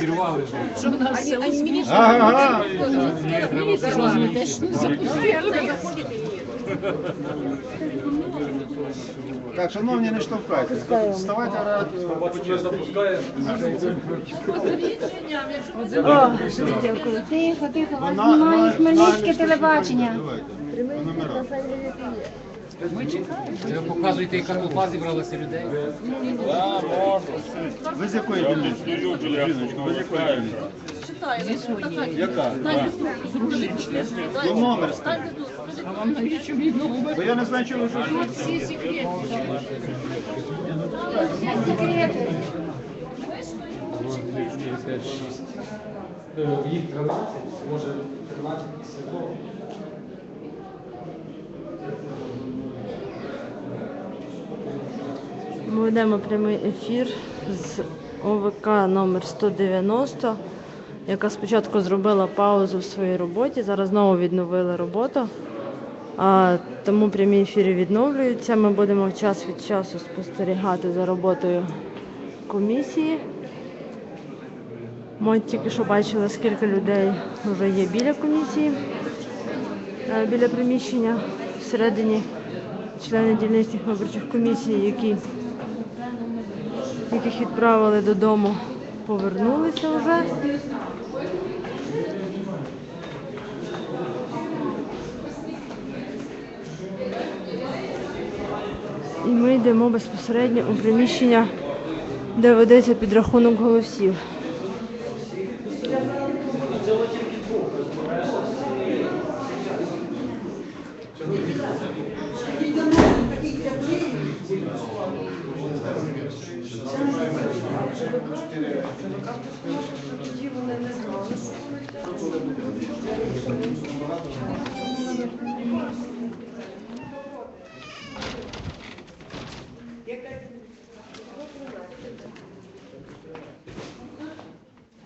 Зірвали ж. Ага. Так, шановні, не штовхайте. Вставайте. Тихо, тихо, вас знімає Хмельницьке телебачення. Давайте. По номерах. Ми чекаємо. Ви показуєте, яка толпа зібралася людей. Ви з якої дільниці? Яка? Ну, номер. Бо я не знаю, чого ви шукаєте. Е, їх 12, може 13 і 7. Ведемо прямий ефір з ОВК номер 190, яка спочатку зробила паузу в своїй роботі, зараз знову відновила роботу. А, тому прямі ефіри відновлюються. Ми будемо час від часу спостерігати за роботою комісії. Ми тільки що бачили, скільки людей вже є біля комісії, е, біля приміщення всередині члени дільничних виборчих комісій, які яких відправили додому, повернулися вже. І ми йдемо безпосередньо у приміщення, де ведеться підрахунок голосів.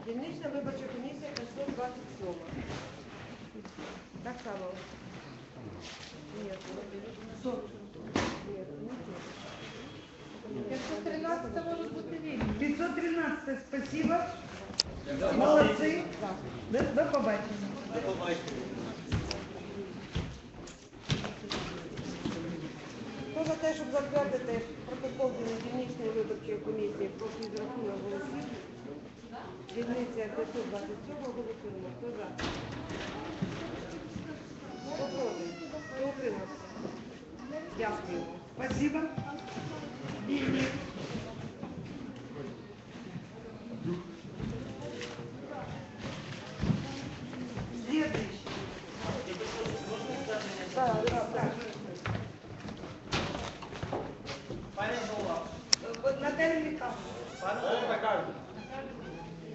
Дільнична виборча комісія 527. Так само. Ні, 113 спасибо. Молодці. До, до побачення. До побачення. Хто за те, щоб затвердити протокол дільничної виборчої комісії про підрахунок голосів? Дільниця 527 голосуємо. Хто за? Хто проти? Хто утримався? Дякую. Спасибо.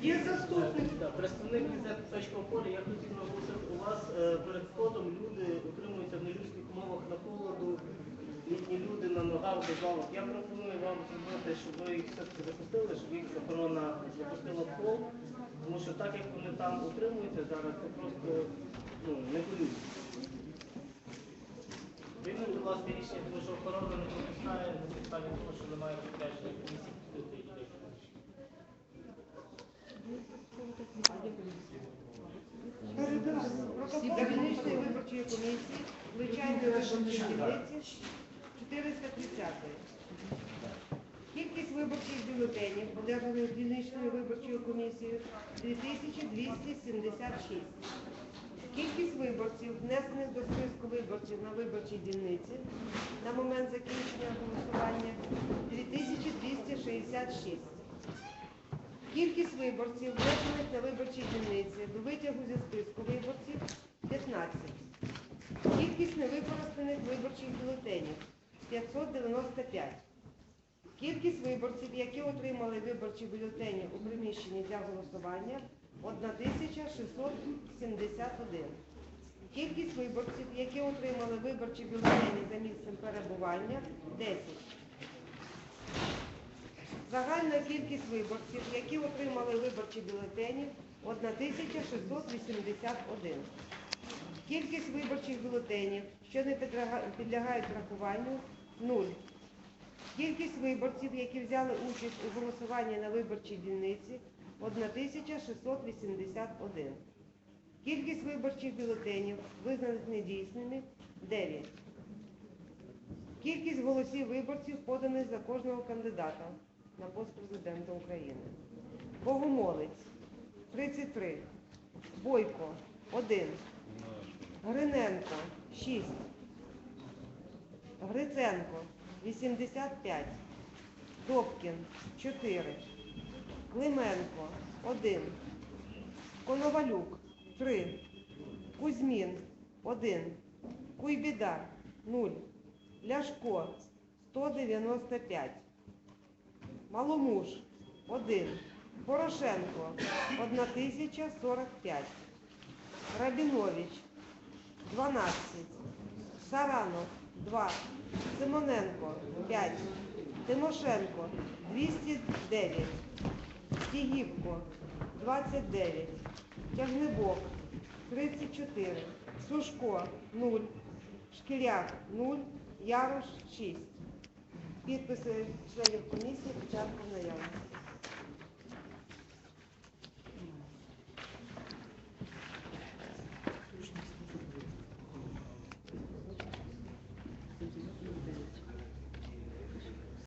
Є заступник. Представник із точка поля, я хотів наголосити, у вас е, перед входом люди утримуються в нелюдських умовах на холоду, літні люди на ногах без лавок. Я пропоную вам зробити, щоб ви їх все-таки запустили, щоб їх охорона запустила в хол, тому що так як вони там утримуються зараз, це просто ну, не болють. Будь ласка, рішення, тому що охорона не пропускає на підставі того, що немає підтвердження комісії пустити. Протокол дільничної виборчої комісії, звичайної виборчої дільниці 430. Кількість виборчих бюлетенів, одержаних дільничною виборчою комісією 2276. Кількість виборців, внесених до списку виборців на виборчій дільниці на момент закінчення голосування 2266. Кількість виборців, внесених на виборчій дільниці до витягу зі списку виборців 15. Кількість невикористаних виборчих бюлетенів 595. Кількість виборців, які отримали виборчі бюлетені у приміщенні для голосування 1671. Кількість виборців, які отримали виборчі бюлетені за місцем перебування 10. Загальна кількість виборців, які отримали виборчі бюлетені 1681. Кількість виборчих бюлетенів, що не підлягають рахуванню 0. Кількість виборців, які взяли участь у голосуванні на виборчій дільниці 1681. Кількість виборчих бюлетенів, визнаних недійсними 9. Кількість голосів виборців, поданих за кожного кандидата на пост президента України. Богомолець 33. Бойко 1. Гриненко 6. Гриценко 85. Добкін 4. Клименко 1. Коновалюк 3. Кузьмін 1. Куйбіда 0. Ляшко 195. Маломуш 1. Порошенко 1045. Рабінович 12. Саранов 2. Симоненко 5. Тимошенко 209. Стігівко 29. Тягнебок 34. Сушко 0. Шкіряк 0. Ярош 6. Підписи членів комісії, початку